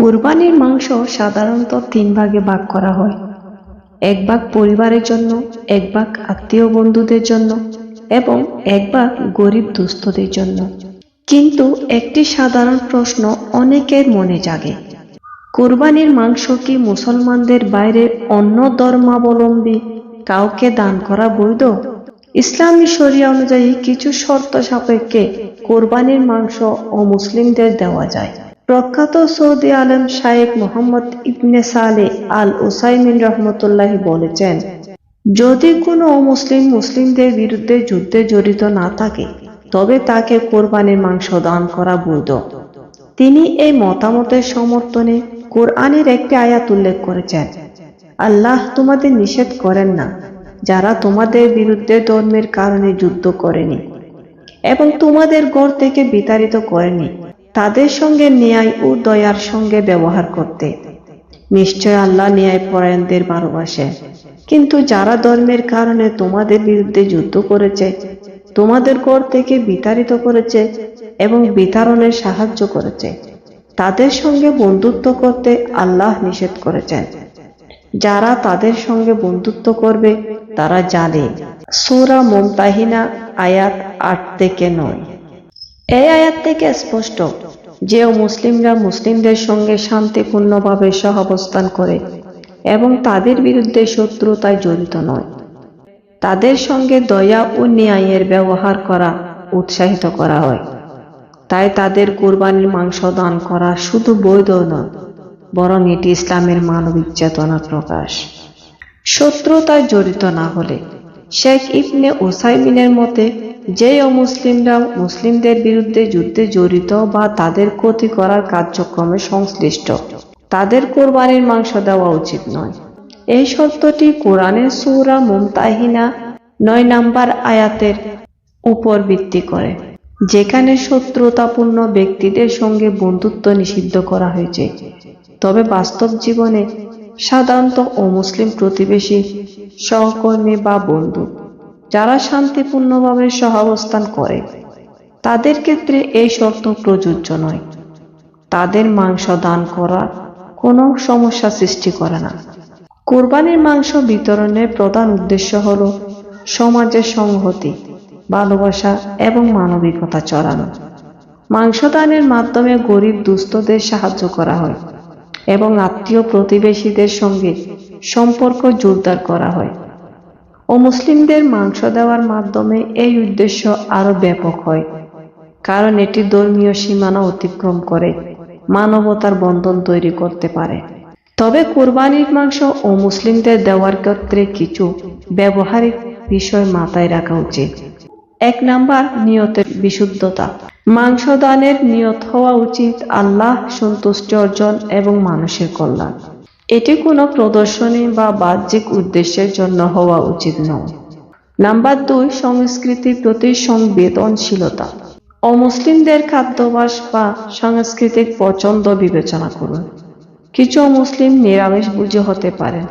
কুরবানির মাংস সাধারণত তিন ভাগে ভাগ করা হয়। এক ভাগ পরিবারের জন্য, এক ভাগ আত্মীয় বন্ধুদের জন্য এবং এক ভাগ গরিব দুস্থদের জন্য। কিন্তু একটি সাধারণ প্রশ্ন অনেকের মনে জাগে। কোরবানির মাংস কি মুসলমানদের বাইরে অন্য ধর্মাবলম্বী কাউকে দান করা বৈধ? ইসলামী শরিয়া অনুযায়ী কিছু শর্ত সাপেক্ষে কোরবানির মাংস ও মুসলিমদের দেওয়া যায়। প্রখ্যাত সৌদি আলম শায়েক Muhammad ibn Saleh al Uthaymeen রহমতুল্লাহ বলেছেন, যদি কোনো অমুসলিম মুসলিমদের বিরুদ্ধে যুদ্ধে জড়িত না থাকে, তবে তাকে কোরবানির মাংস দান করা বৈধ। তিনি এই মতামতের সমর্থনে কোরআনের একটি আয়াত উল্লেখ করেছেন, আল্লাহ তোমাদের নিষেধ করেন না, যারা তোমাদের বিরুদ্ধে ধর্মের কারণে যুদ্ধ করেনি এবং তোমাদের গড় থেকে বিতাড়িত করেনি। তাদের সঙ্গে ন্যায় ও দয়ার সঙ্গে ব্যবহার করতে। নিশ্চয় আল্লাহ ন্যায় পরায়ণদের ভালোবাসে। কিন্তু যারা ধর্মের কারণে তোমাদের বিরুদ্ধে যুদ্ধ করেছে, তোমাদের গড় থেকে বিতাড়িত করেছে এবং বিতাড়নের সাহায্য করেছে, তাদের সঙ্গে বন্ধুত্ব করতে আল্লাহ নিষেধ করেছেন। যারা তাদের সঙ্গে বন্ধুত্ব করবে, তারা জানে। সুরা মুমতাহিনা আয়াত আট থেকে নয়। এই আয়াত থেকে স্পষ্ট যে মুসলিমরা মুসলিমদের সঙ্গে শান্তিপূর্ণভাবে সহাবস্থান করে এবং তাদের বিরুদ্ধে শত্রুতায় জড়িত নয়। তাদের সঙ্গে দয়া ও ন্যায়ের ব্যবহার করা, উৎসাহিত করা হয়। তাই তাদের কোরবানির মাংস দান করা শুধু বৈধ নয়, বরং এটি ইসলামের মানবিক চেতনার প্রকাশ। শত্রুতায় জড়িত না হলে শেখ ইবনে ওসাইমিনের মতে যে অমুসলিমরা মুসলিমদের বিরুদ্ধে যুদ্ধে জড়িত বা তাদের ক্ষতি করার কার্যক্রমে সংশ্লিষ্ট। তাদের কোরবানির মাংস দেওয়া উচিত নয়। এই শর্তটি কোরআনের সূরা মুমতাহিনা নয় নাম্বার আয়াতের উপর ভিত্তি করে, যেখানে শত্রুতাপূর্ণ ব্যক্তিদের সঙ্গে বন্ধুত্ব নিষিদ্ধ করা হয়েছে। তবে বাস্তব জীবনে সাধারণত অমুসলিম প্রতিবেশী, সহকর্মী বা বন্ধু যারা শান্তিপূর্ণভাবে সহাবস্থান করে, তাদের ক্ষেত্রে এই শর্ত প্রযোজ্য নয়। তাদের মাংস দান করা কোনো সমস্যা সৃষ্টি করে না। কোরবানির মাংস বিতরণের প্রধান উদ্দেশ্য হল সমাজের সংহতি, ভালোবাসা এবং মানবিকতা চড়ানো। মাংস দানের মাধ্যমে গরিব দুস্থদের সাহায্য করা হয় এবং আত্মীয় প্রতিবেশীদের সঙ্গে সম্পর্ক জোরদার করা হয়। ও মুসলিমদের মাংস দেওয়ার মাধ্যমে এই উদ্দেশ্য আরও ব্যাপক হয়, কারণ এটি ধর্মীয় সীমানা অতিক্রম করে, মানবতার বন্ধন তৈরি করতে পারে। তবে কোরবানির মাংস ও মুসলিমদের দেওয়ার ক্ষেত্রে কিছু ব্যবহারিক বিষয় মাথায় রাখা উচিত। এক নাম্বার, নিয়তের বিশুদ্ধতা। মাংস দানের নিয়ত হওয়া উচিত আল্লাহ সন্তুষ্টি অর্জন এবং মানুষের কল্যাণ। এটি কোনো প্রদর্শনী বা বাহ্যিক উদ্দেশ্যের জন্য হওয়া উচিত নয়। নাম্বার দুই সংস্কৃতির প্রতি সংবেদনশীলতা। অমুসলিমদের খাদ্যাভ্যাস বা সাংস্কৃতিক পছন্দ বিবেচনা করুন। কিছু মুসলিম নিরামিষ বুঝে হতে পারেন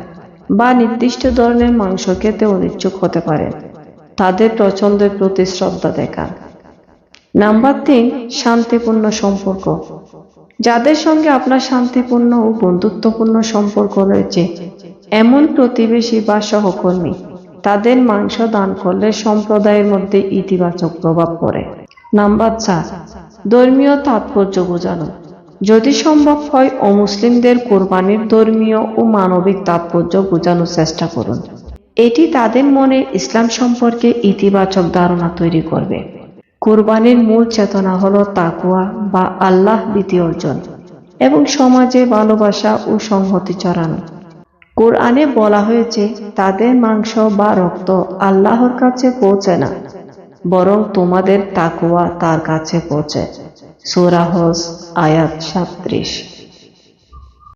বা নির্দিষ্ট ধরনের মাংস খেতে অনিচ্ছুক হতে পারেন। তাদের পছন্দের প্রতি শ্রদ্ধা দেখান। নাম্বার তিন, শান্তিপূর্ণ সম্পর্ক। যাদের সঙ্গে আপনার শান্তিপূর্ণ ও বন্ধুত্বপূর্ণ সম্পর্ক রয়েছে, এমন প্রতিবেশী বা সহকর্মী, তাদের মাংস দান করলে সম্প্রদায়ের মধ্যে ইতিবাচক প্রভাব পড়ে। নাম্বার চার, ধর্মীয় তাৎপর্য বোঝানো। যদি সম্ভব হয়, অমুসলিমদের কোরবানির ধর্মীয় ও মানবিক তাৎপর্য বোঝানোর চেষ্টা করুন। এটি তাদের মনে ইসলাম সম্পর্কে ইতিবাচক ধারণা তৈরি করবে। কোরবানির মূল চেতনা হল তাকুয়া বা আল্লাহ ভীতি অর্জন এবং সমাজে ভালোবাসা ও সংহতি চড়ানো কোরআনে বলা হয়েছে, তাদের মাংস বা রক্ত আল্লাহর কাছে পৌঁছে না, বরং তোমাদের তাকুয়া তার কাছে পৌঁছে। সুরাহস আয়াত সাত্রিশ